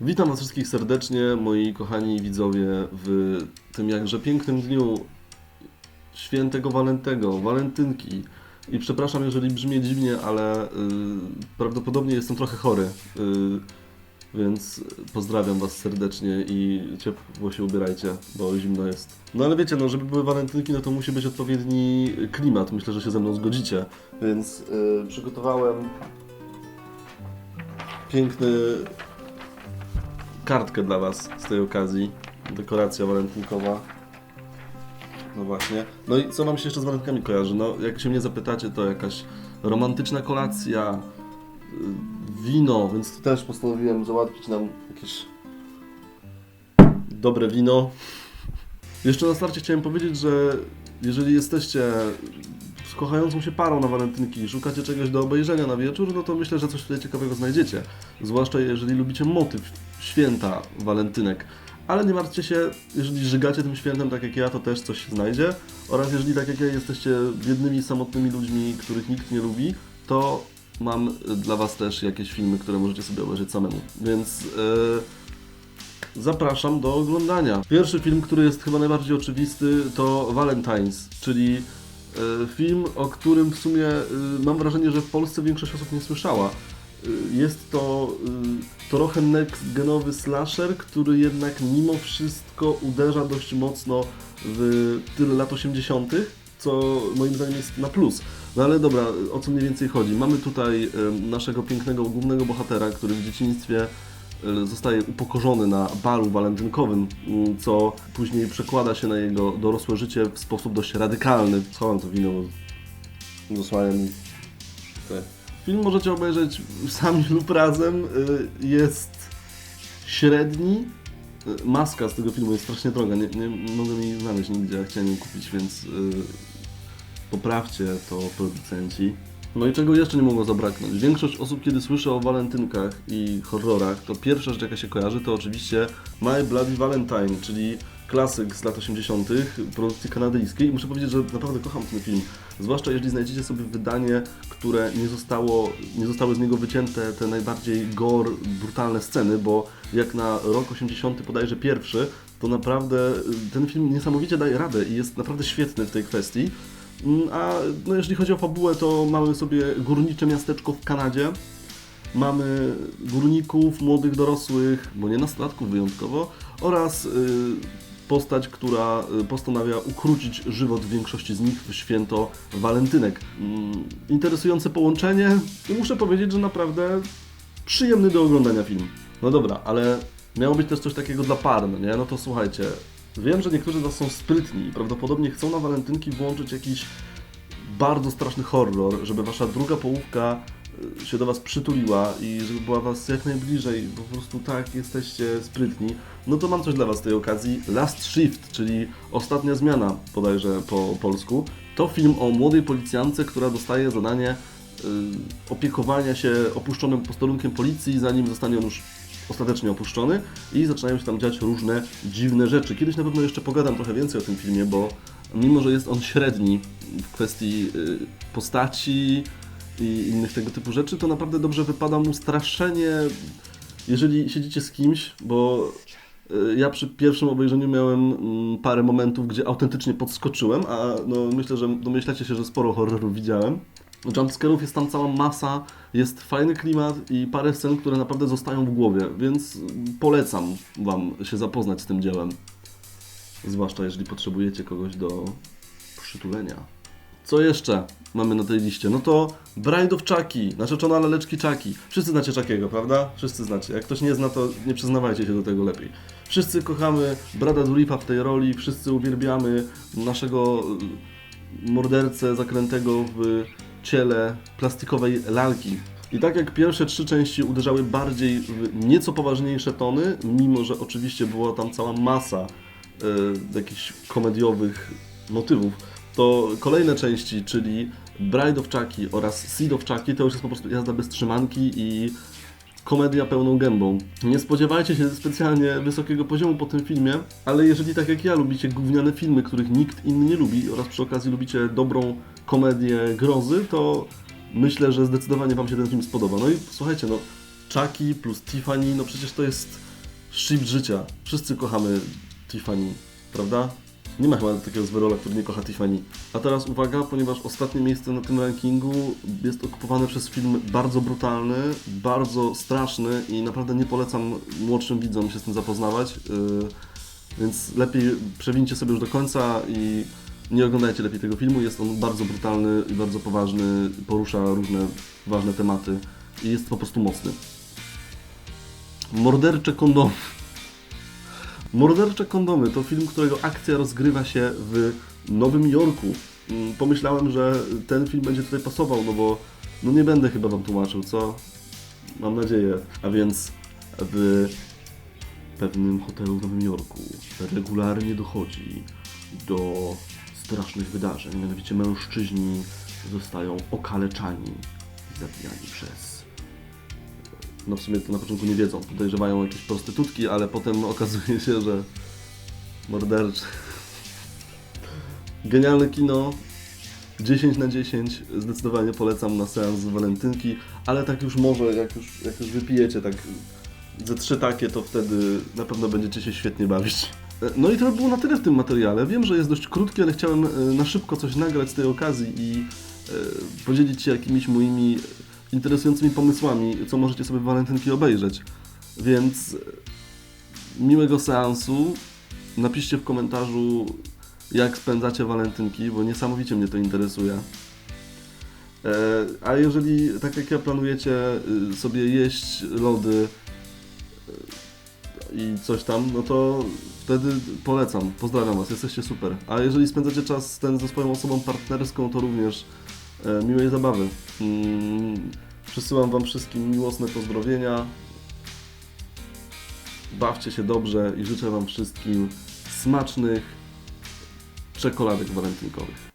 Witam Was wszystkich serdecznie, moi kochani widzowie, w tym jakże pięknym dniu świętego Walentego, walentynki. I przepraszam, jeżeli brzmię dziwnie, ale y, prawdopodobnie jestem trochę chory, y, więc pozdrawiam Was serdecznie i ciepło się ubierajcie, bo zimno jest. No ale wiecie, no żeby były walentynki, no to musi być odpowiedni klimat, myślę, że się ze mną zgodzicie. Więc y, przygotowałem piękny kartkę dla Was z tej okazji. Dekoracja walentynkowa. No właśnie. No i co Wam się jeszcze z walentynkami kojarzy? No, jak się mnie zapytacie, to jakaś romantyczna kolacja, y, wino, więc też postanowiłem załatwić nam jakieś dobre wino. Jeszcze na starcie chciałem powiedzieć, że jeżeli jesteście kochającą się parą na walentynki i szukacie czegoś do obejrzenia na wieczór, no to myślę, że coś tutaj ciekawego znajdziecie. Zwłaszcza jeżeli lubicie motyw święta walentynek. Ale nie martwcie się, jeżeli żygacie tym świętem tak jak ja, to też coś się znajdzie. Oraz jeżeli tak jak ja jesteście biednymi, samotnymi ludźmi, których nikt nie lubi, to mam dla Was też jakieś filmy, które możecie sobie obejrzeć samemu. Więc e, zapraszam do oglądania. Pierwszy film, który jest chyba najbardziej oczywisty, to Valentine's, czyli e, film, o którym w sumie e, mam wrażenie, że w Polsce większość osób nie słyszała. E, Jest to e, trochę next-genowy slasher, który jednak mimo wszystko uderza dość mocno w tyle lat 80., co moim zdaniem jest na plus. No ale dobra, o co mniej więcej chodzi? Mamy tutaj e, naszego pięknego głównego bohatera, który w dzieciństwie zostaje upokorzony na balu walentynkowym, co później przekłada się na jego dorosłe życie w sposób dość radykalny. Schowam to wino, bo zasłania. Film możecie obejrzeć sami lub razem. Y, Jest średni. Y, Maska z tego filmu jest strasznie droga. Nie, nie mogę jej znaleźć nigdzie, a chciałem ją kupić, więc y, poprawcie to producenci. No i czego jeszcze nie mogło zabraknąć? Większość osób, kiedy słyszy o walentynkach i horrorach, to pierwsza rzecz, jaka się kojarzy, to oczywiście My Bloody Valentine, czyli klasyk z lat 80., produkcji kanadyjskiej. Muszę powiedzieć, że naprawdę kocham ten film. Zwłaszcza jeżeli znajdziecie sobie wydanie, które nie, zostało, nie zostały z niego wycięte te najbardziej gore, brutalne sceny, bo jak na rok 80 bodajże pierwszy, to naprawdę y, ten film niesamowicie daje radę i jest naprawdę świetny w tej kwestii. Mm, A no, jeżeli chodzi o fabułę, to mamy sobie górnicze miasteczko w Kanadzie. Mamy górników, młodych dorosłych, bo nie nastolatków wyjątkowo, oraz y, postać, która y, postanawia ukrócić żywot większości z nich w święto walentynek. Mm, interesujące połączenie i muszę powiedzieć, że naprawdę przyjemny do oglądania film. No dobra, ale miało być też coś takiego dla par, no nie? No to słuchajcie, wiem, że niektórzy z Was są sprytni i prawdopodobnie chcą na walentynki włączyć jakiś bardzo straszny horror, żeby Wasza druga połówka się do Was przytuliła i żeby była Was jak najbliżej, bo po prostu tak jesteście sprytni, no to mam coś dla Was z tej okazji. Last Shift, czyli ostatnia zmiana, bodajże po polsku. To film o młodej policjance, która dostaje zadanie y, opiekowania się opuszczonym posterunkiem policji, zanim zostanie on już ostatecznie opuszczony i zaczynają się tam dziać różne dziwne rzeczy. Kiedyś na pewno jeszcze pogadam trochę więcej o tym filmie, bo mimo, że jest on średni w kwestii y, postaci i innych tego typu rzeczy, to naprawdę dobrze wypada mu straszenie, jeżeli siedzicie z kimś, bo y, ja przy pierwszym obejrzeniu miałem mm, parę momentów, gdzie autentycznie podskoczyłem, a no, myślę, że domyślacie się, że sporo horrorów widziałem. Jumpscarów jest tam cała masa, jest fajny klimat i parę scen, które naprawdę zostają w głowie, więc polecam Wam się zapoznać z tym dziełem. Zwłaszcza jeżeli potrzebujecie kogoś do przytulenia. Co jeszcze mamy na tej liście? No to Bride of Chucky, narzeczona laleczki Chucky. Wszyscy znacie Chuckiego, prawda? Wszyscy znacie. Jak ktoś nie zna, to nie przyznawajcie się do tego lepiej. Wszyscy kochamy Brada Dulipa w tej roli, wszyscy uwielbiamy naszego y, mordercę zakrętego w ciele plastikowej lalki. I tak jak pierwsze trzy części uderzały bardziej w nieco poważniejsze tony, mimo że oczywiście była tam cała masa e, jakichś komediowych motywów, to kolejne części, czyli Bride of Chucky oraz Seed of Chucky, to już jest po prostu jazda bez trzymanki i komedia pełną gębą. Nie spodziewajcie się specjalnie wysokiego poziomu po tym filmie, ale jeżeli tak jak ja lubicie gówniane filmy, których nikt inny nie lubi oraz przy okazji lubicie dobrą komedię grozy, to myślę, że zdecydowanie Wam się ten film spodoba. No i słuchajcie, no Chucky plus Tiffany, no przecież to jest szczyt życia. Wszyscy kochamy Tiffany, prawda? Nie ma chyba takiego zwerola, który nie kocha Tiffany. A teraz uwaga, ponieważ ostatnie miejsce na tym rankingu jest okupowane przez film bardzo brutalny, bardzo straszny i naprawdę nie polecam młodszym widzom się z tym zapoznawać. Yy, więc lepiej przewincie sobie już do końca i nie oglądajcie lepiej tego filmu. Jest on bardzo brutalny i bardzo poważny, porusza różne ważne tematy i jest po prostu mocny. Mordercze kondomy. Mordercze kondomy to film, którego akcja rozgrywa się w Nowym Jorku. Mm, Pomyślałem, że ten film będzie tutaj pasował, no bo no nie będę chyba wam tłumaczył, co? Mam nadzieję. A więc w pewnym hotelu w Nowym Jorku regularnie dochodzi do strasznych wydarzeń. Mianowicie mężczyźni zostają okaleczani i zabijani przez. No w sumie to na początku nie wiedzą, podejrzewają jakieś prostytutki, ale potem okazuje się, że morderczy. Genialne kino, 10 na 10, zdecydowanie polecam na seans z walentynki, ale tak już może, jak już, jak już wypijecie tak ze trzy takie, to wtedy na pewno będziecie się świetnie bawić. E, No i to by było na tyle w tym materiale. Wiem, że jest dość krótki, ale chciałem e, na szybko coś nagrać z tej okazji i e, podzielić się jakimiś moimi interesującymi pomysłami, co możecie sobie w walentynki obejrzeć. Więc e, miłego seansu. Napiszcie w komentarzu, jak spędzacie walentynki, bo niesamowicie mnie to interesuje. E, A jeżeli, tak jak ja, planujecie y, sobie jeść lody y, i coś tam, no to wtedy polecam. Pozdrawiam Was, jesteście super. A jeżeli spędzacie czas ten ze swoją osobą partnerską, to również e, miłej zabawy. Przesyłam Wam wszystkim miłosne pozdrowienia. Bawcie się dobrze i życzę Wam wszystkim smacznych czekoladek walentynkowych.